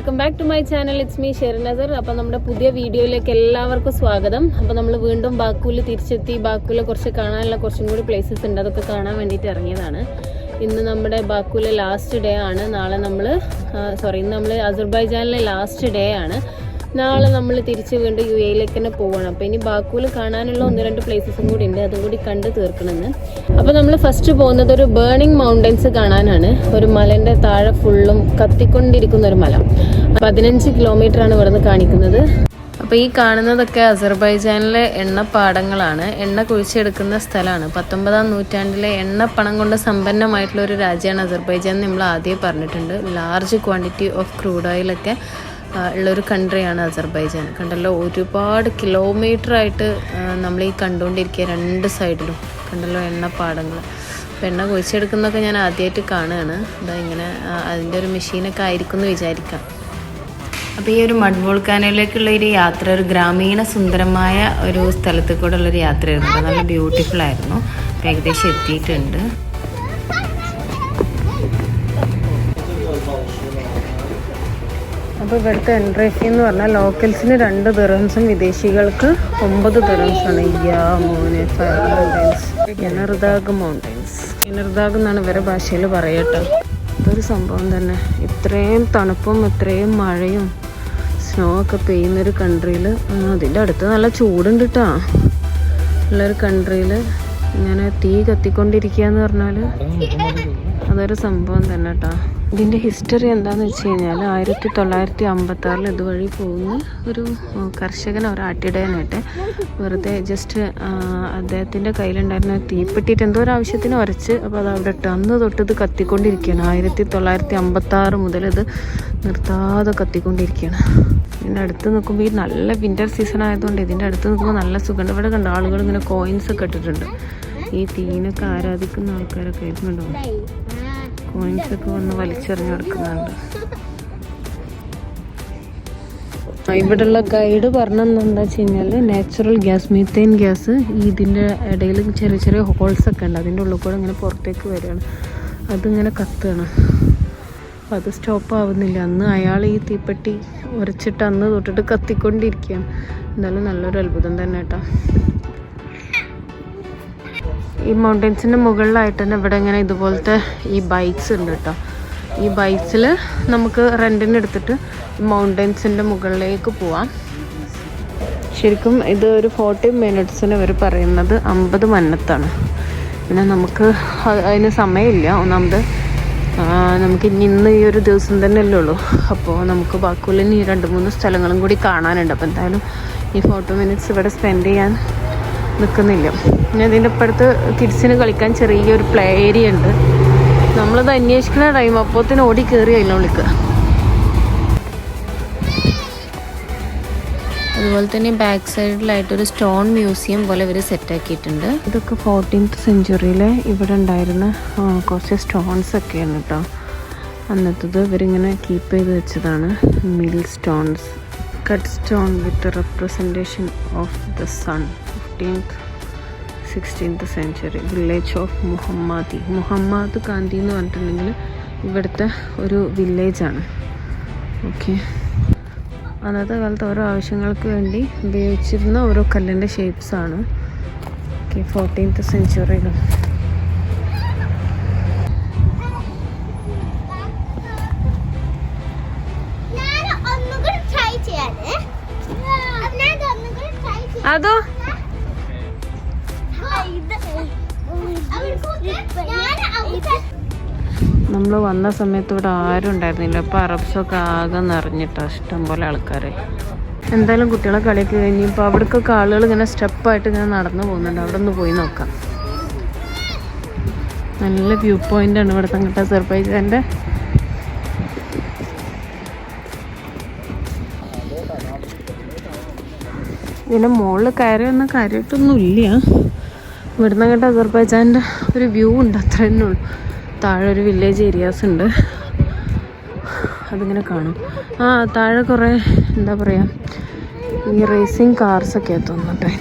Welcome back to my channel it's me Sherin Nasar അപ്പം നമ്മുടെ പുതിയ വീഡിയോയിലേക്ക് എല്ലാവർക്കും സ്വാഗതം. അപ്പം നമ്മൾ വീണ്ടും ബാക്കൂൽ തിരിച്ചെത്തി. ബാക്കൂലെ കുറച്ച് കാണാനുള്ള കുറച്ചും കൂടി പ്ലേസസ് ഉണ്ട്. അതൊക്കെ കാണാൻ വേണ്ടിയിട്ട് ഇറങ്ങിയതാണ്. ഇന്ന് നമ്മുടെ ബാക്കൂലെ ലാസ്റ്റ് ഡേ ആണ്. നാളെ നമ്മൾ സോറി ഇന്ന് നമ്മൾ അസർബൈജാനിലെ ലാസ്റ്റ് ഡേ ആണ്. നാളെ നമ്മൾ തിരിച്ച് വീണ്ടും യു എയിലേക്ക് തന്നെ പോകണം അപ്പോൾ ഇനി ബാക്കൂൽ കാണാനുള്ള ഒന്ന് രണ്ട് പ്ലേസസും കൂടി ഉണ്ട്. അതും കൂടി കണ്ട് തീർക്കണമെന്ന്. അപ്പോൾ നമ്മൾ ഫസ്റ്റ് പോകുന്നത് ഒരു ബേണിംഗ് മൗണ്ടൻസ് കാണാനാണ്. ഒരു മലന്റെ താഴെ ഫുള്ളും കത്തിക്കൊണ്ടിരിക്കുന്ന ഒരു മല. പതിനഞ്ച് ആണ് ഇവിടുന്ന് കാണിക്കുന്നത്. അപ്പോൾ ഈ കാണുന്നതൊക്കെ അസർബൈജാനിലെ എണ്ണപ്പാടങ്ങളാണ്. എണ്ണ കുഴിച്ചെടുക്കുന്ന സ്ഥലമാണ്. പത്തൊമ്പതാം നൂറ്റാണ്ടിലെ എണ്ണപ്പണം കൊണ്ട് സമ്പന്നമായിട്ടുള്ള ഒരു രാജ്യമാണ് അസർബൈജാൻ നമ്മൾ ആദ്യം പറഞ്ഞിട്ടുണ്ട്. ലാർജ് ക്വാണ്ടിറ്റി ഓഫ് ക്രൂഡ് ഓയിലൊക്കെ ഉള്ളൊരു കൺട്രിയാണ് അസർബൈജാൻ. കണ്ടല്ലോ ഒരുപാട് കിലോമീറ്റർ ആയിട്ട് നമ്മൾ ഈ കണ്ടുകൊണ്ടിരിക്കുക രണ്ട് സൈഡിലും കണ്ടല്ലോ എണ്ണപ്പാടങ്ങൾ അപ്പം എണ്ണ കുഴിച്ചെടുക്കുന്നതൊക്കെ ഞാൻ ആദ്യമായിട്ട് കാണുകയാണ്. അതാ ഇങ്ങനെ അതിന്റെ ഒരു മെഷീനൊക്കെ ആയിരിക്കും എന്ന് വിചാരിക്കാം. അപ്പോൾ ഈ ഒരു മഡ് വോൾക്കാനിലേക്കുള്ള ഒരു യാത്ര ഒരു ഗ്രാമീണ സുന്ദരമായ ഒരു സ്ഥലത്ത് കൂടെ ഉള്ളൊരു യാത്രയായിരുന്നു. നല്ല ബ്യൂട്ടിഫുൾ ആയിരുന്നു. ഏകദേശം എത്തിയിട്ടുണ്ട്. അപ്പോൾ ഇവിടുത്തെ എൻട്രി ഫീ എന്ന് പറഞ്ഞാൽ ലോക്കൽസിന് രണ്ട് ദിറംസും വിദേശികൾക്ക് ഒമ്പത് ദിറംസാണ് യാ മോനെ ഫയർ മൗണ്ടൻസ് എനർദാഗ് എന്നാണ് ഇവരെ ഭാഷയിൽ പറയട്ടോ. ഇതൊരു സംഭവം തന്നെ. ഇത്രയും തണുപ്പും ഇത്രയും മഴയും സ്നോ ഒക്കെ പെയ്യുന്നൊരു കൺട്രിയിൽ അതിന്റെ അടുത്ത് നല്ല ചൂടുണ്ട് കേട്ടോ ഉള്ളൊരു കൺട്രിയിൽ ഇങ്ങനെ തീ കത്തിക്കൊണ്ടിരിക്കുക എന്ന് പറഞ്ഞാൽ അതൊരു സംഭവം തന്നെ കേട്ടോ ഇതിന്റെ ഹിസ്റ്ററി എന്താണെന്ന് വെച്ച് കഴിഞ്ഞാൽ ആയിരത്തി തൊള്ളായിരത്തി അമ്പത്തി ആറിൽ ഇതുവഴി പോകുന്ന ഒരു കർഷകൻ ഒരു ആട്ടിടയനായിട്ട് വെറുതെ ജസ്റ്റ് അദ്ദേഹത്തിന്റെ കയ്യിലുണ്ടായിരുന്ന തീപ്പെട്ടിയിട്ട് എന്തോ ഒരു ആവശ്യത്തിന് ഉരച്ച് അപ്പോൾ അത് അവിടെ ഇട്ട് അന്ന് തൊട്ട് ഇത് കത്തിക്കൊണ്ടിരിക്കുകയാണ്. ആയിരത്തി തൊള്ളായിരത്തി അമ്പത്തി ആറ് മുതൽ ഇത് നിർത്താതെ കത്തിക്കൊണ്ടിരിക്കുകയാണ്. ഇതിന്റെ അടുത്ത് നിൽക്കുമ്പോൾ ഈ നല്ല വിന്റർ സീസൺ ആയതുകൊണ്ട് ഇതിന്റെ അടുത്ത് നിൽക്കുമ്പോൾ നല്ല സുഖമുണ്ട്. ഇവിടെ കണ്ട ആളുകൾ ഇങ്ങനെ കോയിൻസ് ഒക്കെ ഇട്ടിട്ടുണ്ട്. ഈ തീനൊക്കെ ആരാധിക്കുന്ന ആൾക്കാരൊക്കെ ആയിരുന്നുണ്ടോ കോയിൻസ് ഒക്കെ വന്ന് വലിച്ചെറിഞ്ഞു കൊടുക്കുന്നുണ്ട് ഇവിടെയുള്ള ഗൈഡ് പറഞ്ഞെന്താ വെച്ച് കഴിഞ്ഞാൽ നാച്ചുറൽ ഗ്യാസ് മീത്തേൻ ഗ്യാസ് ഇതിന്റെ ഇടയിൽ ചെറിയ ചെറിയ ഹോൾസ് ഒക്കെ ഉണ്ട്. അതിന്റെ ഉള്ളിൽ കൂടെ ഇങ്ങനെ പുറത്തേക്ക് വരികയാണ്. അതിങ്ങനെ കത്തുകയാണ്. അത് സ്റ്റോപ്പ് ആവുന്നില്ല. അന്ന് അയാൾ ഈ തീപ്പെട്ടി ഉരച്ചിട്ട് അന്ന് തൊട്ടിട്ട് കത്തിക്കൊണ്ടിരിക്കുകയാണ്. എന്തായാലും നല്ലൊരു അത്ഭുതം തന്നെ കേട്ടോ. ഈ മൗണ്ടൻസിന്റെ മുകളിലായിട്ട് തന്നെ ഇവിടെ ഇങ്ങനെ ഇതുപോലത്തെ ഈ ബൈക്സ് ഉണ്ട് കേട്ടോ. ഈ ബൈക്സിൽ നമുക്ക് റെന്റിന് എടുത്തിട്ട് മൗണ്ടൻസിന്റെ മുകളിലേക്ക് പോവാം. ശരിക്കും ഇത് ഒരു ഫോർട്ടി മിനിറ്റ്സിന് ഇവർ പറയുന്നത് അമ്പത് മന്നത്താണ്. പിന്നെ നമുക്ക് അതിന് സമയമില്ല. ഒന്നാമത് നമുക്ക് ഇനി ഇന്ന് ഈ ഒരു ദിവസം തന്നെ അല്ലേ ഉള്ളൂ. അപ്പോൾ നമുക്ക് ബാക്കിയുള്ള ഈ രണ്ട് മൂന്ന് സ്ഥലങ്ങളും കൂടി കാണാനുണ്ട്. അപ്പോൾ എന്തായാലും ഈ ഫോർട്ടി മിനിറ്റ്സ് ഇവിടെ സ്പെൻഡ് ചെയ്യാൻ നിൽക്കുന്നില്ല പിന്നെ ഇതിന്റെ അപ്പുറത്ത് കിഡ്സിന് കളിക്കാൻ ചെറിയൊരു പ്ലേ ഏരിയ ഉണ്ട്. നമ്മളത് അന്വേഷിക്കുന്ന ടൈം അപ്പോത്തിന് ഓടി കയറി അതിനുള്ളിക്ക് അതുപോലെ തന്നെ ബാക്ക് സൈഡിലായിട്ട് ഒരു സ്റ്റോൺ മ്യൂസിയം പോലെ ഇവർ സെറ്റാക്കിയിട്ടുണ്ട് ഇതൊക്കെ ഫോർട്ടീൻത്ത് സെഞ്ചുറിയിലെ ഇവിടെ ഉണ്ടായിരുന്ന കുറച്ച് സ്റ്റോൺസ് ഒക്കെയാണ് കേട്ടോ അന്നത്തത് ഇവരിങ്ങനെ കീപ്പ് ചെയ്ത് വെച്ചതാണ്. Mill stones cut stone with representation of the sun fifteenth sixteenth century village of Muhammadi Muhammad Gandhi എന്ന് പറഞ്ഞിട്ടുണ്ടെങ്കിൽ ഇവിടുത്തെ ഒരു വില്ലേജാണ് ഓക്കെ അന്നത്തെ കാലത്ത് ഓരോ ആവശ്യങ്ങൾക്ക് വേണ്ടി ഉപയോഗിച്ചിരുന്ന ഓരോ കല്ലിന്റെ ഷേപ്സാണ് ഓക്കെ ഫോർട്ടീൻത്ത് സെഞ്ച്വറികൾ ഞാൻ നമ്മൾ വന്ന സമയത്ത് ഇവിടെ ആരും ഉണ്ടായിരുന്നില്ല. അപ്പോൾ അറബ്സൊക്കെ ആകെ ഇഷ്ടം പോലെ ആൾക്കാരെ. എന്തായാലും കുട്ടികളെ കളിയൊക്കെ കഴിഞ്ഞ് ഇപ്പോൾ അവിടേക്കൊക്കെ ആളുകൾ ഇങ്ങനെ സ്റ്റെപ്പായിട്ട് ഇങ്ങനെ നടന്നു പോകുന്നുണ്ട്. അവിടെ ഒന്ന് പോയി നോക്കാം. നല്ല വ്യൂ പോയിന്റ് ആണ് തങ്ങട്ട സർപ്രൈസിന്റെ ഇതിന്റെ മുകളിൽ കയറി വന്ന കാര്യമായിട്ടൊന്നും ഇല്ല ഇവിടുന്ന് അങ്ങോട്ട് അസർബൈജാന്റെ ഒരു വ്യൂ ഉണ്ട് അത്ര തന്നെ ഉള്ളൂ. താഴെ ഒരു വില്ലേജ് ഏരിയാസ് ഉണ്ട്. അതിങ്ങനെ കാണും. ആ താഴെ കുറേ എന്താ പറയുക ഈ റേസിങ് കാർസൊക്കെ തോന്നുന്നുട്ടെ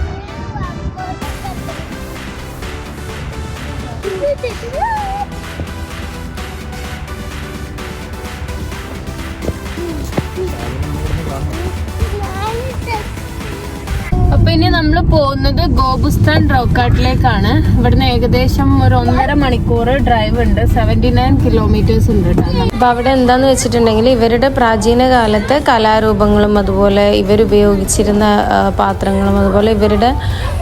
ഇനി നമ്മൾ പോകുന്നത് ഗോപുസ്ഥാൻ റോക്കാട്ടിലേക്കാണ്. ഇവിടുന്ന് ഏകദേശം ഒരു ഒന്നര മണിക്കൂർ ഡ്രൈവ് ഉണ്ട്. സെവന്റി നയൻ കിലോമീറ്റേഴ്സ് ഉണ്ട് കേട്ടോ. അപ്പൊ അവിടെ എന്താന്ന് വെച്ചിട്ടുണ്ടെങ്കിൽ ഇവരുടെ പ്രാചീന കാലത്തെ കലാരൂപങ്ങളും അതുപോലെ ഇവരുപയോഗിച്ചിരുന്ന പാത്രങ്ങളും അതുപോലെ ഇവരുടെ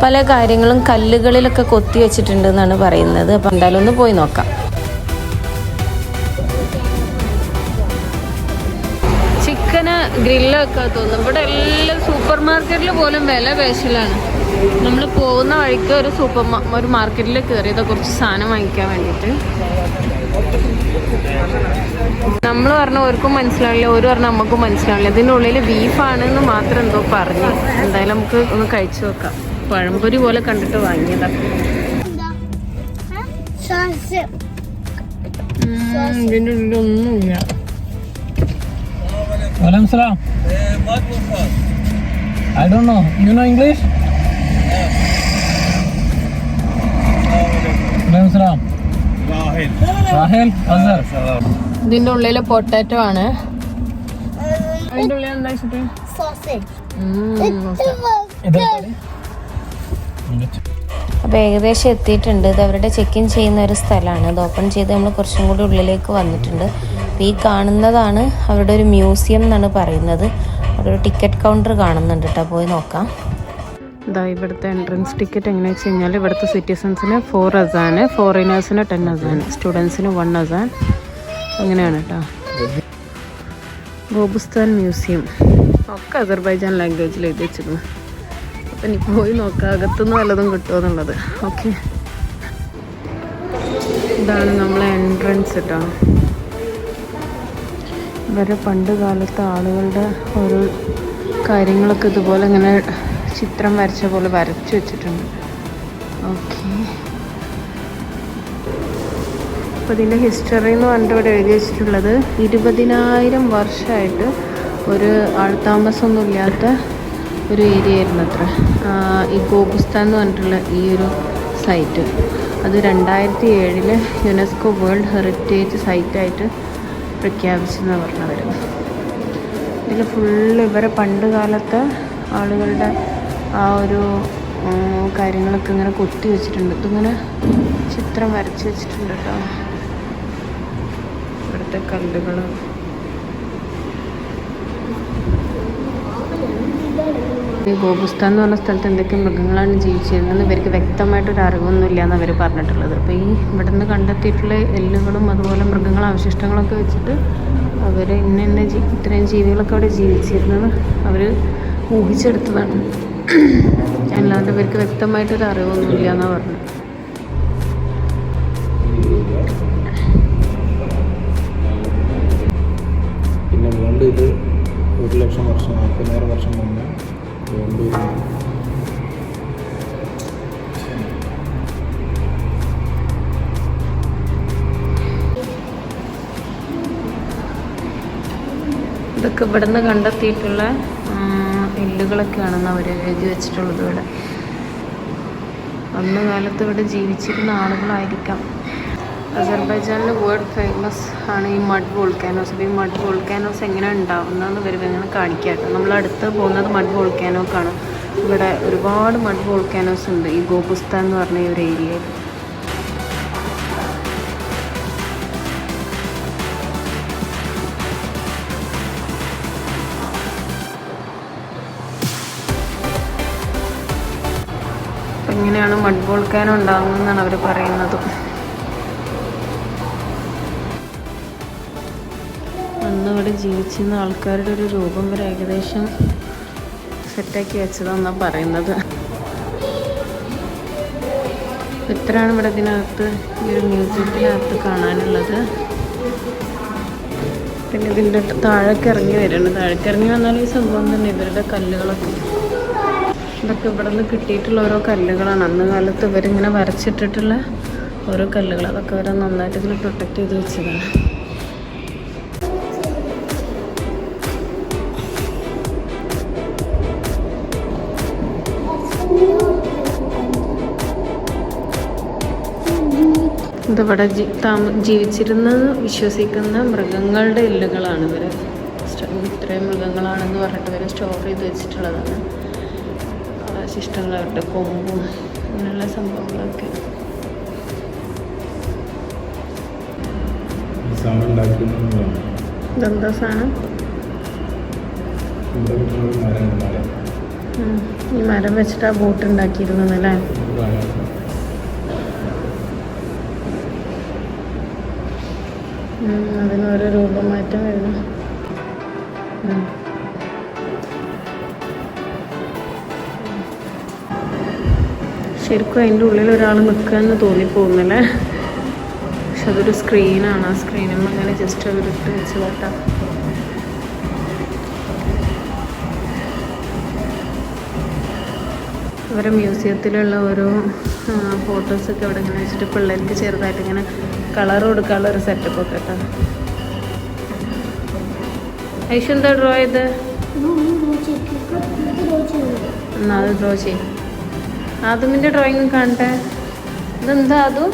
പല കാര്യങ്ങളും കല്ലുകളിലൊക്കെ കൊത്തി വെച്ചിട്ടുണ്ട് എന്നാണ് പറയുന്നത്. അപ്പൊ എന്തായാലും ഒന്ന് പോയി നോക്കാം. ചിക്കന് ഗ്രില്ലൊക്കെ തോന്നും ഇവിടെ എല്ലാം സൂപ്പർ മാർക്കറ്റിൽ പോലും വില പേശലാണ് നമ്മൾ പോകുന്ന വഴിക്ക് ഒരു സൂപ്പർ ഒരു മാർക്കറ്റിൽ കയറിയത് കുറച്ച് സാധനം വാങ്ങിക്കാൻ വേണ്ടിയിട്ട്. നമ്മൾ പറഞ്ഞ ഓർക്കും മനസ്സിലാവില്ല ഒരു പറഞ്ഞ നമുക്കും മനസ്സിലാവില്ല. ഇതിന്റെ ഉള്ളിൽ ബീഫാണെന്ന് മാത്രം എന്തോ പറഞ്ഞു. എന്തായാലും നമുക്ക് ഒന്ന് കഴിച്ചു നോക്കാം. പഴംപൊരി പോലെ കണ്ടിട്ട് വാങ്ങിയതാണ് ഇതിന്റെ ഉള്ളിൽ salam. I don't know. You know English? ഇതിന്റെ ഉള്ളിൽ പൊട്ടാറ്റോ ആണ്. അതിന്റെ ഉള്ളിൽ എന്താ സോസേജ് അപ്പോൾ ഏകദേശം എത്തിയിട്ടുണ്ട്. ഇത് അവരുടെ ചെക്ക് ഇൻ ചെയ്യുന്ന ഒരു സ്ഥലമാണ്. ഇത് ഓപ്പൺ ചെയ്ത് നമ്മൾ കുറച്ചും കൂടി ഉള്ളിലേക്ക് വന്നിട്ടുണ്ട്. ഈ കാണുന്നതാണ് അവരുടെ ഒരു മ്യൂസിയം എന്നാണ് പറയുന്നത്. ഒരു ടിക്കറ്റ് കൗണ്ടർ കാണുന്നുണ്ട് കേട്ടോ പോയി നോക്കാം. ഇതാ ഇവിടുത്തെ എൻട്രൻസ് ടിക്കറ്റ് എങ്ങനെ വെച്ച് കഴിഞ്ഞാൽ ഇവിടുത്തെ സിറ്റിസൺസിന് ഫോർ അസാന് ഫോറിനേഴ്സിന് ടെൻ അസാൻ സ്റ്റുഡൻസിന് വൺ അസാൻ അങ്ങനെയാണ് കേട്ടോ ഗോബുസ്ഥാൻ മ്യൂസിയം ഒക്കെ അസർബൈജാൻ ലാംഗ്വേജിൽ എഴുതി വെച്ചിരുന്നു അപ്പം ഇനി പോയി നോക്കാം അകത്തുനിന്ന് വല്ലതും കിട്ടുമോ എന്നുള്ളത്. ഓക്കെ ഇതാണ് നമ്മളെ എൻട്രൻസ് കേട്ടോ ഇവരെ പണ്ട് കാലത്തെ ആളുകളുടെ ഓരോ കാര്യങ്ങളൊക്കെ ഇതുപോലെ ഇങ്ങനെ ചിത്രം വരച്ച പോലെ വരച്ചു വെച്ചിട്ടുണ്ട്. ഓക്കെ. അപ്പോൾ ഇതിന്റെ ഹിസ്റ്ററി എന്ന് പറഞ്ഞിട്ട് ഇവിടെ എഴുതി വെച്ചിട്ടുള്ളത് ഇരുപതിനായിരം വർഷമായിട്ട് ഒരു ആൾതാമസമൊന്നും ഇല്ലാത്ത ഒരു ഏരിയ ആയിരുന്നു അത്ര. ഈ ഗോപുസ്ഥാൻ എന്ന് പറഞ്ഞിട്ടുള്ള ഈ ഒരു സൈറ്റ് അത് രണ്ടായിരത്തി ഏഴിൽ യുനെസ്കോ വേൾഡ് ഹെറിറ്റേജ് സൈറ്റായിട്ട് പ്രഖ്യാപിച്ചെന്നാണ് പറഞ്ഞവർ ഇതിൽ ഫുള്ള് ഇവരെ പണ്ട് കാലത്തെ ആളുകളുടെ ആ ഒരു കാര്യങ്ങളൊക്കെ ഇങ്ങനെ കൊത്തി വെച്ചിട്ടുണ്ട്. ഇതിങ്ങനെ ചിത്രം വരച്ച് വെച്ചിട്ടുണ്ട് കേട്ടോ ഇവിടുത്തെ കല്ലുകൾ ഈ ഗോപുസ്ഥ എന്ന് പറഞ്ഞ സ്ഥലത്ത് എന്തൊക്കെ മൃഗങ്ങളാണ് ജീവിച്ചിരുന്നത് ഇവർക്ക് വ്യക്തമായിട്ടൊരു അറിവൊന്നും ഇല്ല എന്ന് അവർ പറഞ്ഞിട്ടുള്ളത്. അപ്പോൾ ഈ ഇവിടെ നിന്ന് കണ്ടെത്തിയിട്ടുള്ള എല്ലുകളും അതുപോലെ മൃഗങ്ങൾ അവശിഷ്ടങ്ങളൊക്കെ വെച്ചിട്ട് അവർ ഇന്ന ഇന്ന ജീ ഇത്രയും ജീവികളൊക്കെ അവിടെ ജീവിച്ചിരുന്നത് അവർ ഊഹിച്ചെടുത്തതാണ്. അല്ലാണ്ട് ഇവർക്ക് വ്യക്തമായിട്ടൊരു അറിവൊന്നും ഇല്ല എന്നാണ് പറഞ്ഞത് ഇത് ഒരു ലക്ഷം വർഷം നാൽപ്പതിനായിരം വർഷം മുന്നേ ഇതൊക്കെ ഇവിടുന്ന് കണ്ടെത്തിയിട്ടുള്ള എല്ലുകളൊക്കെയാണെന്ന് അവർ എഴുതി വെച്ചിട്ടുള്ളത് ഇവിടെ. അന്ന് കാലത്ത് ഇവിടെ ജീവിച്ചിരുന്ന ആളുകളായിരിക്കാം. അസർബൈജാനിൽ വേൾഡ് ഫേമസ് ആണ് ഈ മഡ് വോൾക്കാനോസ് അപ്പോൾ ഈ മഡ് വോൾക്കാനോസ് എങ്ങനെ ഉണ്ടാവുന്നതെന്ന് വരുമ്പോൾ കാണിക്കാട്ടോ നമ്മൾ അടുത്ത് പോകുന്നത് മഡ് വോൾക്കാനോക്കാണ് ഇവിടെ ഒരുപാട് മഡ് വോൾക്കാനോസ് ഉണ്ട്. ഈ ഗോപുസ്ത എന്ന് പറഞ്ഞ ഈ ഒരു ഏരിയയിൽ ഇങ്ങനെയാണ് മഡ് വോൾക്കാനോ ഉണ്ടാകുന്നതെന്നാണ് അവർ പറയുന്നത്. അന്ന് ഇവിടെ ജീവിച്ചിരുന്ന ആൾക്കാരുടെ ഒരു രൂപം വരെ ഏകദേശം സെറ്റാക്കി വെച്ചതെന്നാണ് പറയുന്നത്. ഇത്രയാണ് ഇവിടെ ഇതിനകത്ത് ഈ ഒരു മ്യൂസിയത്തിനകത്ത് കാണാനുള്ളത്. പിന്നെ ഇതിന്റെ താഴേക്ക് ഇറങ്ങി വരുന്നുണ്ട് താഴേക്ക് ഇറങ്ങി വന്നാൽ ഈ സംഭവം തന്നെ ഇവരുടെ കല്ലുകളൊക്കെ. ഇതൊക്കെ ഇവിടെ നിന്ന് കിട്ടിയിട്ടുള്ള ഓരോ കല്ലുകളാണ്. അന്ന് കാലത്ത് ഇവരിങ്ങനെ വരച്ചിട്ടിട്ടുള്ള ഓരോ കല്ലുകൾ. അതൊക്കെ ഇവരെ നന്നായിട്ട് ഇതിൽ പ്രൊട്ടക്റ്റ് ചെയ്ത് വെച്ചതാണ്. ജി താമ ജീവിച്ചിരുന്നത് വിശ്വസിക്കുന്ന മൃഗങ്ങളുടെ എല്ലുകളാണ് ഇവർ. ഇത്രയും മൃഗങ്ങളാണെന്ന് പറഞ്ഞിട്ട് ഇവർ സ്റ്റോർ ചെയ്ത് വെച്ചിട്ടുള്ളതാണ്. ശിഷ്ടങ്ങളവരുടെ കൊമ്പും അങ്ങനെയുള്ള സംഭവങ്ങളൊക്കെ. ഇതെന്താ സാധനം? ഇവിടെ. ഈ മരം വെച്ചിട്ട് ആ ബോട്ട് ഉണ്ടാക്കിയിരുന്നത് ഉം, രൂപമാറ്റം വരുന്നു. ശരിക്കും അതിന്റെ ഉള്ളിൽ ഒരാൾ നിൽക്കാന്ന് തോന്നിപ്പോകുന്നില്ലേ? പക്ഷെ അതൊരു സ്ക്രീനാണ് ആ സ്ക്രീനും അങ്ങനെ ജസ്റ്റ് അവരിട്ട് വെച്ചതാട്ടാ അവരെ മ്യൂസിയത്തിലുള്ള ഓരോ ഫോട്ടോസൊക്കെ അവിടെ ഇങ്ങനെ വെച്ചിട്ട് പിള്ളേർക്ക് ചെറുതായിട്ട് ഇങ്ങനെ കളർ കൊടുക്കാനുള്ള ഒരു സെറ്റപ്പ് ഒക്കെ കേട്ടോ. ഐഷു എന്താ ഡ്രോ ചെയ്ത്? എന്നാ അത് ഡ്രോ ചെയ്യും. ആദമിന്റെ ഡ്രോയിങ് കാണട്ടെ. ഇതെന്താ അതും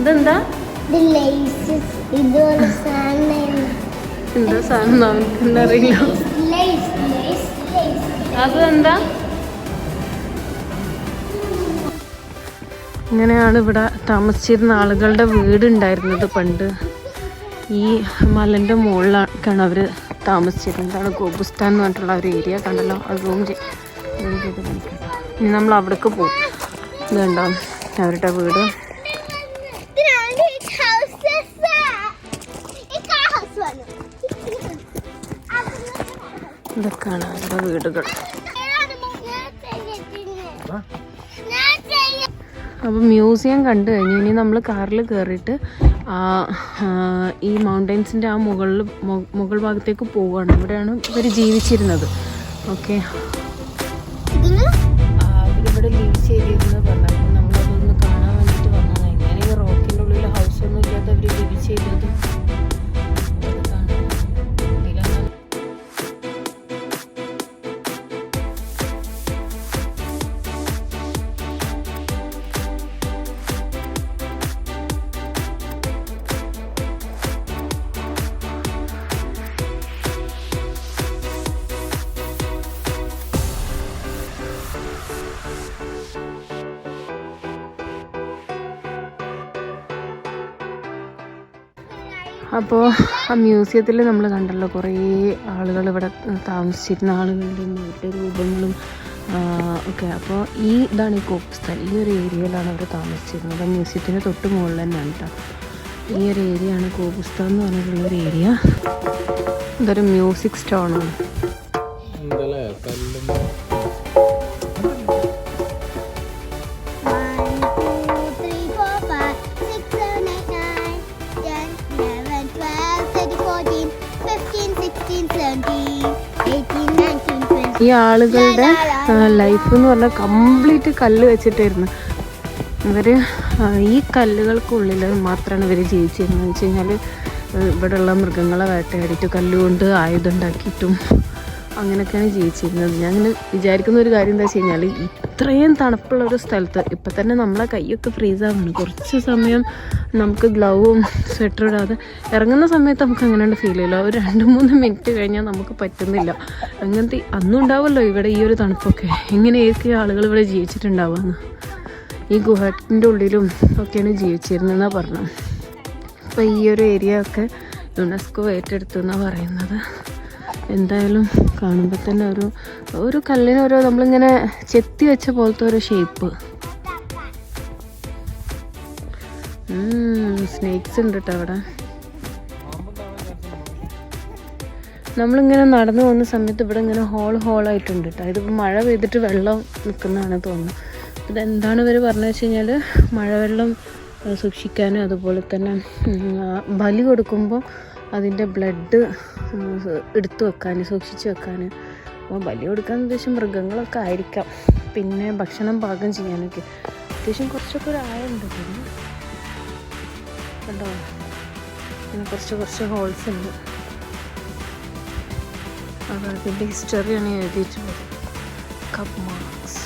ഇതെന്താ? എന്താ സാധനം? ലേസ് അതെന്താ? ഇങ്ങനെയാണ് ഇവിടെ താമസിച്ചിരുന്ന ആളുകളുടെ വീടുണ്ടായിരുന്നത് പണ്ട്. ഈ മലന്റെ മുകളിലാണ് അവർ താമസിച്ചിരുന്നത്. അതാണ് ഗോപുസ്ഥാൻ എന്ന് പറഞ്ഞിട്ടുള്ള ഒരു ഏരിയ കണ്ടല്ലോ. അത് റൂം ഇനി നമ്മൾ അവിടേക്ക് പോകും ഇതുണ്ടോ അവരുടെ വീട്. ഇതൊക്കെയാണ് അവരുടെ വീടുകൾ. അപ്പോൾ മ്യൂസിയം കണ്ടു കഴിഞ്ഞു. ഇനി നമ്മൾ കാറിൽ കയറിയിട്ട് ഈ മൗണ്ടൻസിന്റെ ആ മുകളിൽ മുകൾ ഭാഗത്തേക്ക് പോവുകയാണ് ഇവിടെയാണ് ഇവർ ജീവിച്ചിരുന്നത്. ഓക്കെ. അപ്പോൾ ആ മ്യൂസിയത്തിൽ നമ്മൾ കണ്ടല്ലോ കുറേ ആളുകൾ ഇവിടെ താമസിച്ചിരുന്ന ആളുകളുടെയും അവരുടെ രൂപങ്ങളും ഓക്കെ അപ്പോൾ ഈ ഇതാണ് ഈ കോപ്സ്ഥാൻ ഈ ഒരു ഏരിയയിലാണ് അവർ താമസിച്ചിരുന്നത്. മ്യൂസിയത്തിന്റെ തൊട്ട് മുകളിൽ തന്നെയാണ് കേട്ടോ ഈ ഒരു ഏരിയ ആണ് കോപുസ്ഥാൻ എന്ന് പറഞ്ഞിട്ടുള്ള ഒരു ഏരിയ. ഇതൊരു മ്യൂസിക് സ്റ്റോണാണ് ഈ ആളുകളുടെ ലൈഫ് എന്ന് പറഞ്ഞാൽ കംപ്ലീറ്റ് കല്ല് വെച്ചിട്ടായിരുന്നു. ഇവർ ഈ കല്ലുകൾക്കുള്ളിൽ മാത്രമാണ് ഇവർ ജീവിച്ചിരുന്നത്. വെച്ച് കഴിഞ്ഞാൽ ഇവിടെയുള്ള മൃഗങ്ങളെ വേട്ടയാടിയിട്ട് കല്ലുകൊണ്ട് ആയുധം ഉണ്ടാക്കിയിട്ടും അങ്ങനെയൊക്കെയാണ് ജീവിച്ചിരുന്നത്. ഞാൻ അങ്ങനെ വിചാരിക്കുന്ന ഒരു കാര്യം എന്താ വെച്ച് കഴിഞ്ഞാൽ ഇത്രയും തണുപ്പുള്ള ഒരു സ്ഥലത്ത് ഇപ്പം തന്നെ നമ്മളെ കൈയൊക്കെ ഫ്രീസാവുന്നു കുറച്ച് സമയം നമുക്ക് ഗ്ലൗവും സ്വെറ്ററും ഇടാതെ ഇറങ്ങുന്ന സമയത്ത് നമുക്ക് അങ്ങനെ ഫീൽ ചെയ്യില്ല ഒരു രണ്ട് മൂന്ന് മിനിറ്റ് കഴിഞ്ഞാൽ നമുക്ക് പറ്റുന്നില്ല. അങ്ങനത്തെ അന്നും ഉണ്ടാവുമല്ലോ ഇവിടെ ഈ ഒരു തണുപ്പൊക്കെ. എങ്ങനെയൊക്കെ ആളുകൾ ഇവിടെ ജീവിച്ചിട്ടുണ്ടാവുമെന്ന് ഈ ഗുഹത്തിന്റെ ഉള്ളിലും ഒക്കെയാണ് ജീവിച്ചിരുന്നതെന്നാണ് പറഞ്ഞത്. അപ്പോൾ ഈ ഒരു ഏരിയ ഒക്കെ യുനെസ്കോ ഏറ്റെടുത്തു എന്നാണ് പറയുന്നത്. എന്തായാലും കാണുമ്പോൾ തന്നെ ഒരു ഒരു കല്ലിന് ഓരോ നമ്മളിങ്ങനെ ചെത്തി വെച്ച പോലത്തെ ഒരു ഷേപ്പ് സ്നേക്സ് ഉണ്ട് കേട്ടോ അവിടെ. നമ്മളിങ്ങനെ നടന്നു പോകുന്ന സമയത്ത് ഇവിടെ ഇങ്ങനെ ഹോൾ ഹോളായിട്ടുണ്ട് കേട്ടോ ഇതിപ്പോൾ മഴ പെയ്തിട്ട് വെള്ളം നിൽക്കുന്നതാണ് തോന്നുന്നു. ഇതെന്താണ് ഇവർ പറഞ്ഞു വെച്ച് കഴിഞ്ഞാൽ മഴവെള്ളം സൂക്ഷിക്കാനും അതുപോലെ തന്നെ ബലി കൊടുക്കുമ്പോൾ അതിന്റെ ബ്ലഡ് എടുത്തു വെക്കാൻ സൂക്ഷിച്ച് വെക്കാൻ. അപ്പോൾ ബലി കൊടുക്കാൻ ഉദ്ദേശം മൃഗങ്ങളൊക്കെ ആയിരിക്കാം. പിന്നെ ഭക്ഷണം പാകം ചെയ്യാനൊക്കെ. അത്യാവശ്യം കുറച്ചൊക്കെ ഒരു ആയുണ്ട് പിന്നെ. കണ്ടോ? പിന്നെ കുറച്ച് കുറച്ച് ഹോൾസ് ഉണ്ട്. അത് അതിന്റെ ഹിസ്റ്ററിയാണ് എഴുതിയിട്ടുള്ളത്. കപ്പ് മാർക്സ്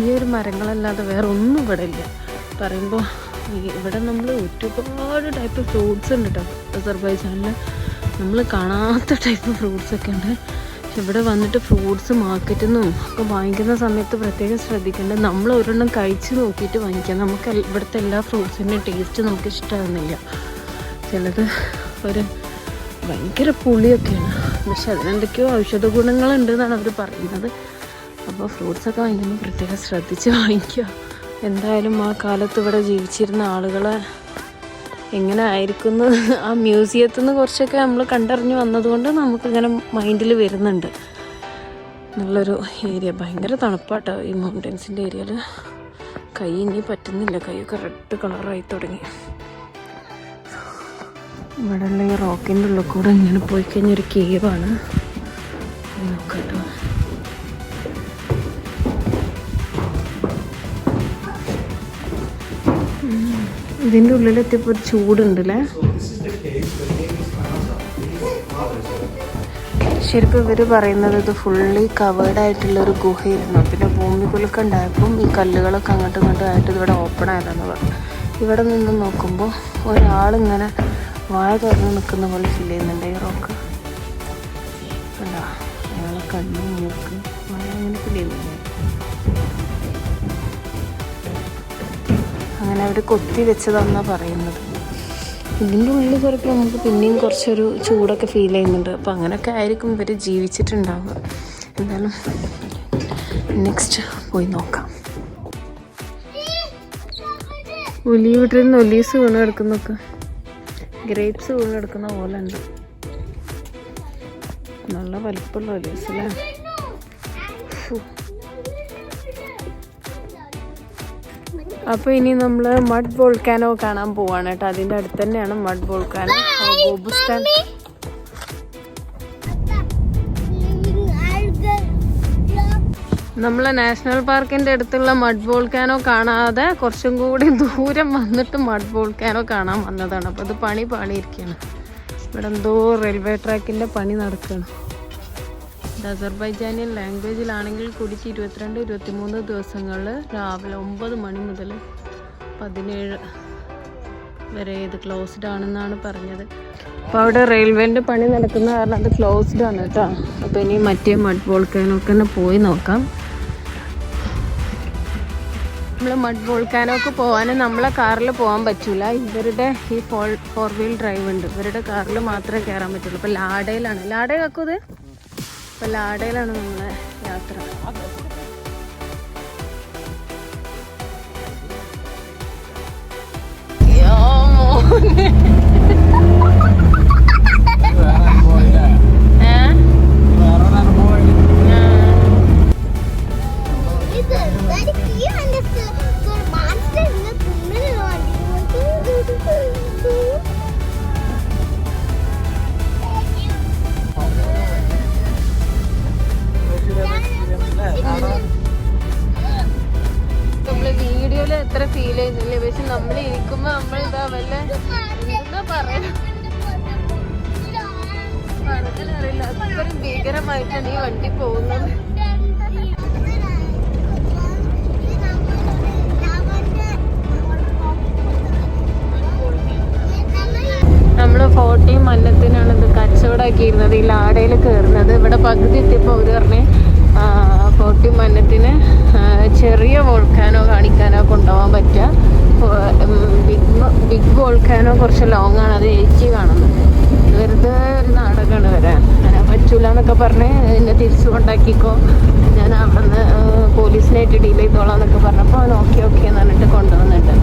ഈ ഒരു മരങ്ങളല്ലാതെ വേറെ ഒന്നും ഇവിടെ ഇല്ല. പറയുമ്പോൾ ഇവിടെ നമ്മൾ ഒരുപാട് ടൈപ്പ് ഫ്രൂട്ട്സ് ഉണ്ട് കേട്ടോ അസർബൈജാനിൽ നമ്മൾ കാണാത്ത ടൈപ്പ് ഫ്രൂട്ട്സ് ഒക്കെ ഉണ്ട്. പക്ഷെ ഇവിടെ വന്നിട്ട് ഫ്രൂട്ട്സ് മാർക്കറ്റിൽ നിന്നും ഒക്കെ വാങ്ങിക്കുന്ന സമയത്ത് പ്രത്യേകം ശ്രദ്ധിക്കേണ്ടത് നമ്മൾ ഒരെണ്ണം കഴിച്ച് നോക്കിയിട്ട് വാങ്ങിക്കാം. നമുക്ക് ഇവിടുത്തെ എല്ലാ ഫ്രൂട്ട്സിന്റെയും ടേസ്റ്റ് നമുക്ക് ഇഷ്ടമാകുന്നില്ല ചിലത് ഒരു ഭയങ്കര പുളിയൊക്കെയാണ്. പക്ഷെ അതിനെന്തൊക്കെയോ ഔഷധ ഗുണങ്ങളുണ്ട് എന്നാണ് അവർ പറയുന്നത്. അപ്പോൾ ഫ്രൂട്ട്സൊക്കെ വാങ്ങിക്കുമ്പോൾ പ്രത്യേകം ശ്രദ്ധിച്ച് വാങ്ങിക്കുക. എന്തായാലും ആ കാലത്ത് ഇവിടെ ജീവിച്ചിരുന്ന ആളുകളെ എങ്ങനെ ആയിരിക്കുന്നു? ആ മ്യൂസിയത്തിൽ നിന്ന് കുറച്ചൊക്കെ നമ്മൾ കണ്ടറിഞ്ഞ് വന്നതുകൊണ്ട് നമുക്കിങ്ങനെ മൈൻഡിൽ വരുന്നുണ്ട്. നല്ലൊരു ഏരിയ. ഭയങ്കര തണുപ്പാട്ടോ ഈ മൗണ്ടൻസിന്റെ ഏരിയയിൽ കൈ ഇനി പറ്റുന്നില്ല. കൈയൊക്കെ റെഡ് കളറായി തുടങ്ങി. ഇവിടെയുള്ള ഈ റോക്കിന്റെ ഉള്ളിൽ കൂടെ ഇങ്ങനെ പോയി കഴിഞ്ഞൊരു കേവാണ് നോക്കട്ടോ ഇതിന്റെ ഉള്ളിലെത്തിയപ്പോൾ ഒരു ചൂടുണ്ടല്ലേ? ശരിക്കും ഇവർ പറയുന്നത് ഇത് ഫുള്ളി കവേർഡ് ആയിട്ടുള്ള ഒരു ഗുഹയായിരുന്നു. പിന്നെ ഭൂമികുലുക്കം ഉണ്ടായപ്പം ഈ കല്ലുകളൊക്കെ അങ്ങോട്ടും ഇങ്ങോട്ടും ആയിട്ട് ഇവിടെ ഓപ്പൺ പറഞ്ഞു. ഇവിടെ നിന്ന് നോക്കുമ്പോൾ ഒരാളിങ്ങനെ വായ തുറന്ന് നിൽക്കുന്ന പോലെ ഫീൽ ചെയ്യുന്നുണ്ട് ഈ റോക്ക് കണ്ടോ? അയാളെ കണ്ണു നോക്ക് വായ അങ്ങനെ ഫീൽ ചെയ്യുന്നില്ലേ അങ്ങനെ അവർ കൊത്തി വെച്ചതാണെന്നാണ് പറയുന്നത്. ഇതിന്റെ ഉള്ളിൽ ചിലപ്പോൾ നമുക്ക് പിന്നെയും കുറച്ചൊരു ചൂടൊക്കെ ഫീൽ ചെയ്യുന്നുണ്ട്. അപ്പോൾ അങ്ങനെയൊക്കെ ആയിരിക്കും ഇവർ ജീവിച്ചിട്ടുണ്ടാവുക. എന്തായാലും നെക്സ്റ്റ് പോയി നോക്കാം. ഒലി വീട്ടിൽ നിന്ന് ഒലീസ് വീണ് കിടക്കുന്നൊക്കെ. ഗ്രേപ്സ് വീണ് കിടക്കുന്ന പോലെ ഉണ്ട് നല്ല വലുപ്പമുള്ള ഒലീസ് അല്ലേ? അപ്പോൾ ഇനി നമ്മൾ മഡ് വോൾക്കാനോ കാണാൻ പോവാണ് കേട്ടോ. അതിന്റെ അടുത്ത് തന്നെയാണ് മഡ് വോൾക്കാനോ. നമ്മളെ നാഷണൽ പാർക്കിന്റെ അടുത്തുള്ള മഡ് വോൾക്കാനോ കാണാതെ കുറച്ചും കൂടി ദൂരം വന്നിട്ട് മഡ് വോൾക്കാനോ കാണാൻ വന്നതാണ്. അപ്പോൾ അത് പണി പാളിയിരിക്കുകയാണ്. ഇവിടെ എന്തോ റെയിൽവേ ട്രാക്കിന്റെ പണി നടക്കുകയാണ്. അസർബൈജാനിയൻ ലാംഗ്വേജിലാണെങ്കിൽ കൂടിച്ച് ഇരുപത്തിരണ്ട് ഇരുപത്തിമൂന്ന് ദിവസങ്ങളിൽ രാവിലെ ഒമ്പത് മണി മുതൽ പതിനേഴ് വരെ ഇത് ക്ലോസ്ഡ് ആണെന്നാണ് പറഞ്ഞത്. അപ്പോൾ അവിടെ റെയിൽവേന്റെ പണി നടക്കുന്ന കാരണം അത് ക്ലോസ്ഡ് ആണ് കേട്ടോ. അപ്പോൾ ഇനി മറ്റേ മഡ് വോൾക്കാനൊക്കെ തന്നെ പോയി നോക്കാം. നമ്മൾ മഡ് വോൾക്കാനൊക്കെ പോകാനും നമ്മളെ കാറിൽ പോകാൻ പറ്റില്ല ഇവരുടെ ഈ ഫോർ ഫോർ വീൽ ഡ്രൈവ് ഉണ്ട്. ഇവരുടെ കാറിൽ മാത്രമേ കയറാൻ പറ്റുള്ളൂ. അപ്പോൾ ലാഡയിലാണ്. ലാഡ കാക്കൂത് ഇപ്പോൾ ലാഡയിലാണ് യാത്ര Yeah. മോനെ. എത്ര ഫീൽ ചെയ്യുന്നില്ല? പക്ഷെ നമ്മൾ ഇരിക്കുമ്പോ നമ്മൾ ഇതാ വല്ല എന്താ പറയാ? അത്രയും ഭീകരമായിട്ടാണ് ഈ വണ്ടി പോകുന്നത്. നമ്മൾ മന്നത്തിനാണ് ഇത് കച്ചവടമാക്കിയിരുന്നത് ഈ ലാടയിൽ കയറുന്നത് ഇവിടെ പകുതി എത്തിയപ്പോൾ അവർ പറഞ്ഞ് ഫോർട്ടി മന്നത്തിന് ചെറിയ വോൾക്കാനോ കാണിക്കാനോ കൊണ്ടുപോകാൻ പറ്റുക. ബിഗ് ബിഗ് വോൾക്കാനോ കുറച്ച് ലോങ് ആണ്. അത് ഏച്ചി കാണുന്നത്. വെറുതെ ഒരു നാടകമാണ് വരാൻ. അങ്ങനെ പറ്റൂല എന്നൊക്കെ പറഞ്ഞ് എന്നെ തിരിച്ചു കൊണ്ടാക്കിക്കോ. ഞാൻ അവിടുന്ന് പോലീസിനായിട്ട് ഡീൽ ചെയ്തോളാം എന്നൊക്കെ പറഞ്ഞപ്പോൾ ഓക്കെ ഓക്കെ എന്ന് പറഞ്ഞിട്ട് കൊണ്ടുവന്നിട്ട്.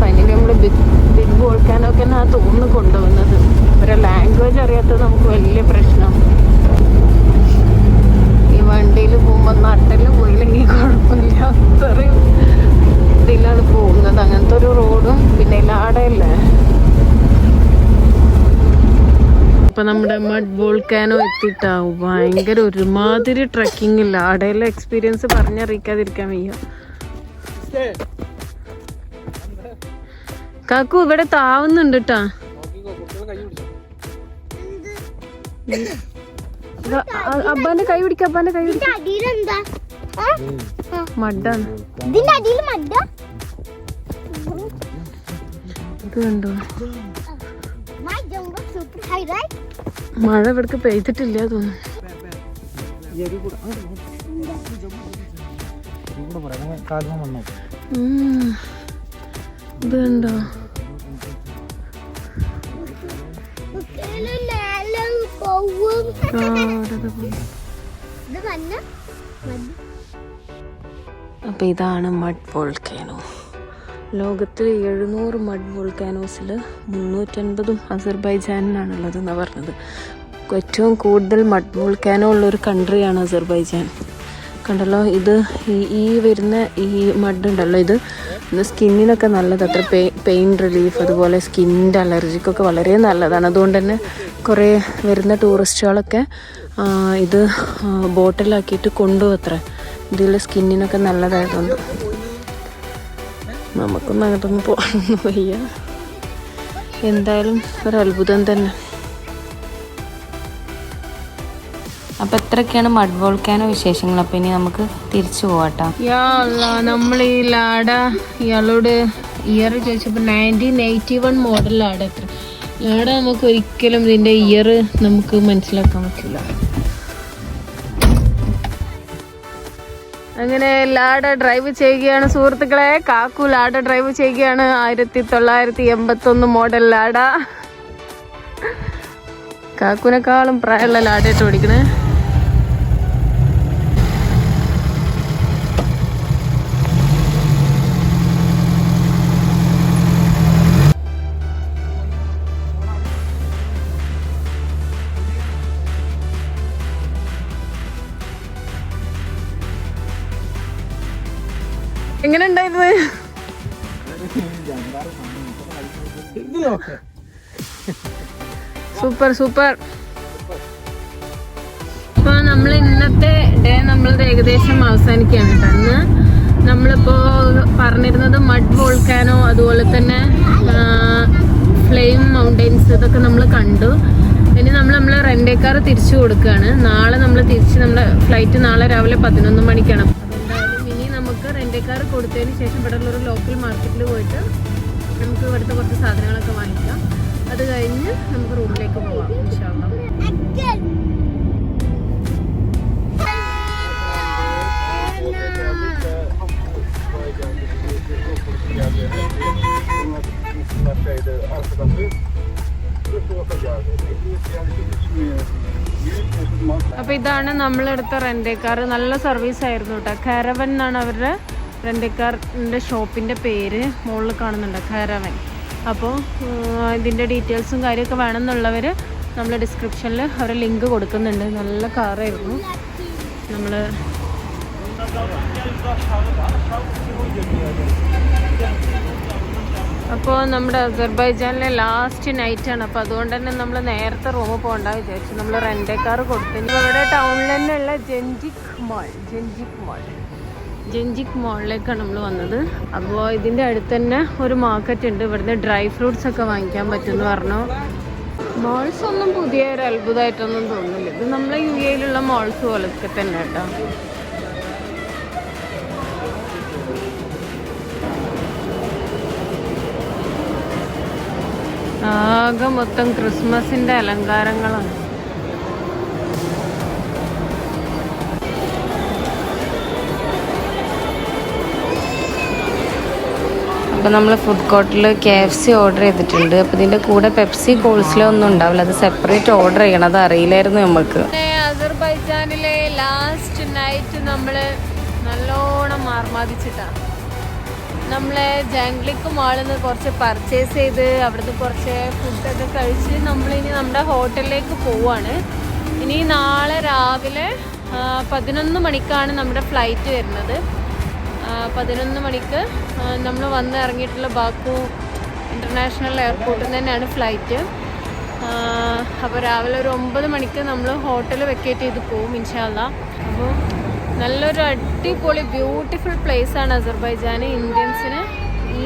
ഫൈനലി നമ്മൾ ബിഗ് ബിഗ് വോൾക്കാനൊക്കെ ആ തോന്നുന്നു കൊണ്ടുവന്നത് ഇവരെ ലാംഗ്വേജ് അറിയാത്തത് നമുക്ക് വലിയ പ്രശ്നം ഈ വണ്ടിയിൽ പോകുമ്പോൾ നട്ടൽ പോയില്ലെങ്കിൽ കുഴപ്പമില്ല അത്രയും ഇതിലാണ് പോകുന്നത് അങ്ങനത്തെ ഒരു റോഡും പിന്നെ ലാടയല്ലേ ഇപ്പൊ നമ്മുടെ മഡ് വോൾക്കാനോ എത്തിയിട്ടാവും ഭയങ്കര ഒരുമാതിരി ട്രക്കിംഗ് ഇല്ല. അവിടെയുള്ള എക്സ്പീരിയൻസ് പറഞ്ഞറിയിക്കാതിരിക്കാൻ വയ്യ. കാക്കു ഇവിടെ താവുന്നുണ്ട് കേട്ടാ അബ്ബാന്റെ കൈ പിടിക്ക അബ്ബാന്റെ കൈ പിടിക്ക. മഡാണ്. ഇതിന്റെ അടിയിൽ മഡ? ഇത് കണ്ടോ? മഴ ഇവിടേക്ക് പെയ്തിട്ടില്ല തോന്നുന്നു. ഇത് കണ്ടോ അപ്പോൾ ഇതാണ് മഡ് വോൾക്കാനോ. ലോകത്തിൽ എഴുന്നൂറ് മഡ് വോൾക്കാനോസിൽ മുന്നൂറ്റൻപതും അസർബൈജാനിലാണുള്ളത് എന്നാണ് പറഞ്ഞത്. ഏറ്റവും കൂടുതൽ മഡ് വോൾക്കാനോ ഉള്ളൊരു കൺട്രിയാണ് അസർബൈജാൻ. കണ്ടല്ലോ ഇത് ഈ ഈ വരുന്ന ഈ മഡ് ഉണ്ടല്ലോ ഇത് സ്കിന്നിനൊക്കെ നല്ലത്. അത്ര പെയിൻ റിലീഫ് അതുപോലെ സ്കിന്നിന്റെ അലർജിക്കൊക്കെ വളരെ നല്ലതാണ്. അതുകൊണ്ട് തന്നെ കുറേ വരുന്ന ടൂറിസ്റ്റുകളൊക്കെ ഇത് ബോട്ടിലാക്കിയിട്ട് കൊണ്ടുപോകത്ര ഇതിൽ സ്കിന്നിനൊക്കെ നല്ലതായതുകൊണ്ട്. നമുക്കൊന്നും അങ്ങോട്ടൊന്നും പോകണമെന്ന് വയ്യ. എന്തായാലും ഒരത്ഭുതം തന്നെ. അപ്പൊ എത്രയൊക്കെയാണ് മഡ് വോൾക്കാനോ വിശേഷങ്ങൾ. അപ്പൊ ഇനി നമുക്ക് തിരിച്ചു പോവാട്ടോ. നമ്മൾ ഈ ലാഡ ഇയാളോട് ഇയർ ചോദിച്ചപ്പോൾ nineteen eighty one model Lada എത്ര ലാഡ നമുക്ക് ഒരിക്കലും ഇതിന്റെ ഇയർ നമുക്ക് മനസ്സിലാക്കാൻ പറ്റില്ല അങ്ങനെ ലാഡ ഡ്രൈവ് ചെയ്യുകയാണ്. സുഹൃത്തുക്കളെ കാക്കു ലാഡ ഡ്രൈവ് ചെയ്യുകയാണ്. ആയിരത്തി തൊള്ളായിരത്തി എൺപത്തി ഒന്ന് മോഡൽ ലാഡ. കാക്കുനെക്കാളും പ്രായമുള്ള ലാഡയായിട്ട് ഓടിക്കണേ. എങ്ങനെ ഉണ്ടായിരുന്നു സൂപ്പർ സൂപ്പർ. അപ്പൊ നമ്മൾ ഇന്നത്തെ ഡേ നമ്മളത് ഏകദേശം അവസാനിക്കുകയാണ് കേട്ടോ. അന്ന് നമ്മളിപ്പോ പറഞ്ഞിരുന്നത് മഡ് വോൾക്കാനോ അതുപോലെ തന്നെ ഫ്ലെയിം മൗണ്ടെയിൻസ് ഇതൊക്കെ നമ്മൾ കണ്ടു. ഇനി നമ്മൾ നമ്മളെ റെന്റേ കാർ തിരിച്ചു കൊടുക്കുകയാണ്. നാളെ നമ്മൾ തിരിച്ച് നമ്മുടെ ഫ്ലൈറ്റ് നാളെ രാവിലെ പതിനൊന്ന് മണിക്കാണ്. നമുക്ക് റെന്റേ കാർ കൊടുത്തതിന് ശേഷം ഇവിടെ ഉള്ളൊരു ലോക്കൽ മാർക്കറ്റിൽ പോയിട്ട് നമുക്ക് ഇവിടുത്തെ കുറച്ച് സാധനങ്ങളൊക്കെ വാങ്ങിക്കാം. അത് കഴിഞ്ഞ് നമുക്ക് റൂമിലേക്ക് പോവാം Again. അപ്പൊ ഇതാണ് നമ്മളെടുത്ത റെന്റേ കാർ നല്ല സർവീസ് ആയിരുന്നു കേട്ടോ കാരവൻ എന്നാണ് അവരുടെ റെന്റേ കാറിന്റെ ഷോപ്പിന്റെ പേര് മുകളിൽ കാണുന്നുണ്ട് കാരവൻ അപ്പോൾ ഇതിന്റെ ഡീറ്റെയിൽസും കാര്യമൊക്കെ വേണമെന്നുള്ളവർ നമ്മൾ ഡിസ്ക്രിപ്ഷനിൽ അവർ ലിങ്ക് കൊടുക്കുന്നുണ്ട്. നല്ല കാറായിരുന്നു. നമ്മൾ അപ്പോൾ നമ്മുടെ അസർബൈജാനിലെ ലാസ്റ്റ് നൈറ്റ് ആണ്. അപ്പോൾ അതുകൊണ്ട് തന്നെ നമ്മൾ നേരത്തെ റൂമ് പോകണ്ട വിചാരിച്ചു. നമ്മൾ റെന്റേ കാർ കൊടുത്തു. ഇവിടെ ടൗണിൽ തന്നെയുള്ള ജെൻജിക് മാൾ ജെൻജിക് മാൾ ജെൻജിക് മോളിലേക്കാണ് നമ്മൾ വന്നത്. അപ്പോൾ ഇതിന്റെ അടുത്ത് തന്നെ ഒരു മാർക്കറ്റ് ഉണ്ട്. ഇവിടുന്ന് ഡ്രൈ ഫ്രൂട്ട്സ് ഒക്കെ വാങ്ങിക്കാൻ പറ്റുമെന്ന് പറഞ്ഞു. മോൾസ് ഒന്നും പുതിയ ഒരു അത്ഭുതമായിട്ടൊന്നും തോന്നുന്നില്ല. ഇത് നമ്മളെ യു എയിലുള്ള മോൾസ് പോലൊക്കെ തന്നെ കേട്ടോ. ആകെ മൊത്തം ക്രിസ്മസിന്റെ അലങ്കാരങ്ങളാണ്. അപ്പോൾ നമ്മൾ ഫുഡ് കോർട്ടിൽ കെ എഫ് സി ഓർഡർ ചെയ്തിട്ടുണ്ട്. അപ്പോൾ ഇതിന്റെ കൂടെ പെപ്സി കോൾസിലോ ഒന്നും ഉണ്ടാവില്ല. അത് സെപ്പറേറ്റ് ഓർഡർ ചെയ്യണം. അത് അറിയില്ലായിരുന്നു നമുക്ക് അസർബൈജാനിലെ ലാസ്റ്റ് നൈറ്റ് നമ്മൾ നല്ലോണം ആർമാദിച്ചിട്ടാണ് നമ്മളെ ജാംഗ്ലിക്ക് മാളിൽ നിന്ന് കുറച്ച് പർച്ചേസ് ചെയ്ത് അവിടുന്ന് കുറച്ച് ഫുഡൊക്കെ കഴിച്ച് നമ്മളിനി നമ്മുടെ ഹോട്ടലിലേക്ക് പോവാണ്. ഇനി നാളെ രാവിലെ പതിനൊന്ന് മണിക്കാണ് നമ്മുടെ ഫ്ലൈറ്റ് വരുന്നത്. പതിനൊന്ന് മണിക്ക് നമ്മൾ വന്ന് ഇറങ്ങിയിട്ടുള്ള ബാക്കു ഇന്റർനാഷണൽ എയർപോർട്ടിൽ നിന്ന് തന്നെയാണ് ഫ്ലൈറ്റ് അപ്പോൾ രാവിലെ ഒരു ഒമ്പത് മണിക്ക് നമ്മൾ ഹോട്ടൽ വെക്കേറ്റ് ചെയ്ത് പോവും ഇൻഷാല്ല അപ്പോൾ നല്ലൊരു അടിപൊളി ബ്യൂട്ടിഫുൾ പ്ലേസ് ആണ് അസർബൈജാൻ ഇന്ത്യൻസിന്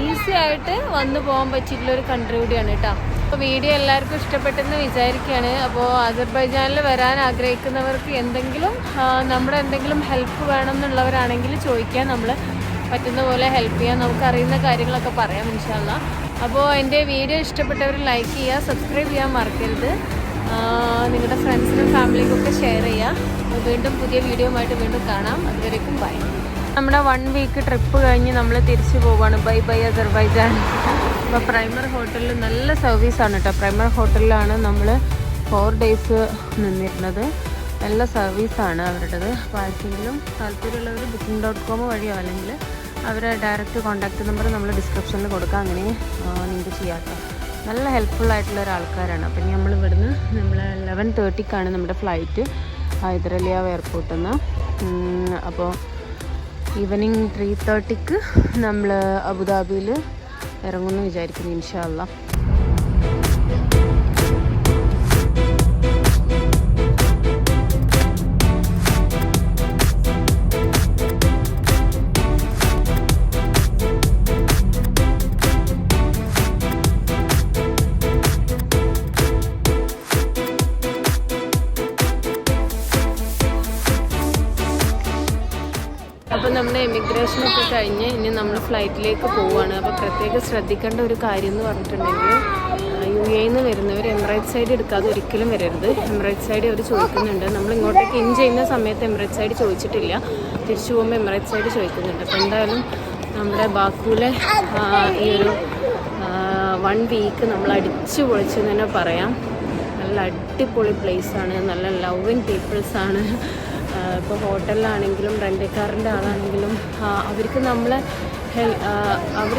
ഈസി ആയിട്ട് വന്നു പോകാൻ പറ്റിയിട്ടുള്ള ഒരു കൺട്രി കൂടിയാണ് കേട്ടോ അപ്പോൾ വീഡിയോ എല്ലാവർക്കും ഇഷ്ടപ്പെട്ടെന്ന് വിചാരിക്കുകയാണ് അപ്പോൾ അസർബൈജാനിൽ വരാൻ ആഗ്രഹിക്കുന്നവർക്ക് എന്തെങ്കിലും നമ്മുടെ എന്തെങ്കിലും ഹെൽപ്പ് വേണമെന്നുള്ളവരാണെങ്കിൽ ചോദിക്കാൻ നമ്മൾ പറ്റുന്ന പോലെ ഹെൽപ്പ് ചെയ്യാം നമുക്ക് അറിയുന്ന കാര്യങ്ങളൊക്കെ പറയാം ഇൻഷാല്ല അപ്പോൾ എന്റെ വീഡിയോ ഇഷ്ടപ്പെട്ടവർ ലൈക്ക് ചെയ്യുക സബ്സ്ക്രൈബ് ചെയ്യാൻ മറക്കരുത്. നിങ്ങളുടെ ഫ്രണ്ട്സിനും ഫാമിലിക്കും ഒക്കെ ഷെയർ ചെയ്യുക. വീണ്ടും പുതിയ വീഡിയോ ആയിട്ട് വീണ്ടും കാണാം. അതുവരേക്കും ബൈ നമ്മുടെ വൺ വീക്ക് ട്രിപ്പ് കഴിഞ്ഞ് നമ്മൾ തിരിച്ചു പോവാണ്. Bye bye Azerbaijan. അപ്പോൾ പ്രൈമർ ഹോട്ടലിൽ നല്ല സർവീസാണ് കേട്ടോ പ്രൈമർ ഹോട്ടലിലാണ് നമ്മൾ ഫോർ ഡേയ്സ് നിന്നിരുന്നത്. നല്ല സർവീസാണ് അവരുടേത്. അപ്പോൾ ആർക്കെങ്കിലും താല്പര്യമുള്ളവർ ബുക്കിംഗ് ഡോട്ട് കോം വഴിയോ അല്ലെങ്കിൽ അവരെ ഡയറക്റ്റ് കോൺടാക്റ്റ് നമ്പർ നമ്മൾ ഡിസ്ക്രിപ്ഷനിൽ കൊടുക്കാം. അങ്ങനെ നിങ്ങൾക്ക് ചെയ്യാം നല്ല ഹെൽപ്ഫുൾ ആയിട്ടുള്ള ഒരാൾക്കാരാണ്. അപ്പം ഇനി നമ്മൾ ഇവിടുന്ന് നമ്മൾ ലെവൻ തേർട്ടിക്കാണ് നമ്മുടെ ഫ്ലൈറ്റ് ഹൈദരലിയാവ് എയർപോർട്ടിൽ നിന്ന് അപ്പോൾ ഈവനിങ് ത്രീ തേർട്ടിക്ക് നമ്മൾ അബുദാബിയിൽ ഇറങ്ങുമെന്ന് വിചാരിക്കുന്നു ഇൻഷാല്ല ഒക്കെ കഴിഞ്ഞ് ഇനി നമ്മൾ ഫ്ലൈറ്റിലേക്ക് പോവുകയാണ് അപ്പോൾ പ്രത്യേകം ശ്രദ്ധിക്കേണ്ട ഒരു കാര്യം എന്ന് പറഞ്ഞിട്ടുണ്ടെങ്കിൽ യു എയിൽ നിന്ന് വരുന്നവർ എമിറേറ്റ്സ് സൈഡ് എടുക്കാതെ ഒരിക്കലും വരരുത്. എമിറേറ്റ്സ് സൈഡ് അവർ ചോദിക്കുന്നുണ്ട്. നമ്മൾ ഇങ്ങോട്ടേക്ക് ഇൻ ചെയ്യുന്ന സമയത്ത് എമിറേറ്റ്സ് സൈഡ് ചോദിച്ചിട്ടില്ല. തിരിച്ചു പോകുമ്പോൾ എമിറേറ്റ്സ് സൈഡ് ചോദിക്കുന്നുണ്ട്. അപ്പോൾ എന്തായാലും നമ്മുടെ ബാക്കൂലെ ഈ ഒരു വൺ വീക്ക് നമ്മൾ അടിച്ചു പൊളിച്ചെന്ന് തന്നെ പറയാം. നല്ല അടിപൊളി പ്ലേസാണ് നല്ല ലവിങ് പീപ്പിൾസാണ് ഇപ്പോൾ ഹോട്ടലിലാണെങ്കിലും റെന്റക്കാറിന്റെ ആളാണെങ്കിലും ആ, അവർക്ക് നമ്മളെ ഹെൽ അവർ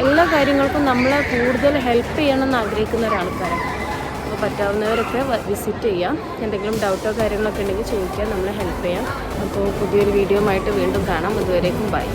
എല്ലാ കാര്യങ്ങൾക്കും നമ്മളെ കൂടുതൽ ഹെൽപ്പ് ചെയ്യണമെന്ന് ആഗ്രഹിക്കുന്ന ഒരാൾക്കാരാണ്. അപ്പോൾ പറ്റാവുന്നവരൊക്കെ വിസിറ്റ് ചെയ്യാം. എന്തെങ്കിലും ഡൗട്ടോ കാര്യങ്ങളൊക്കെ ഉണ്ടെങ്കിൽ ചോദിക്കാം നമ്മളെ ഹെൽപ്പ് ചെയ്യാം. അപ്പോൾ പുതിയൊരു വീഡിയോ ആയിട്ട് വീണ്ടും കാണാം. അതുവരേക്കും ബൈ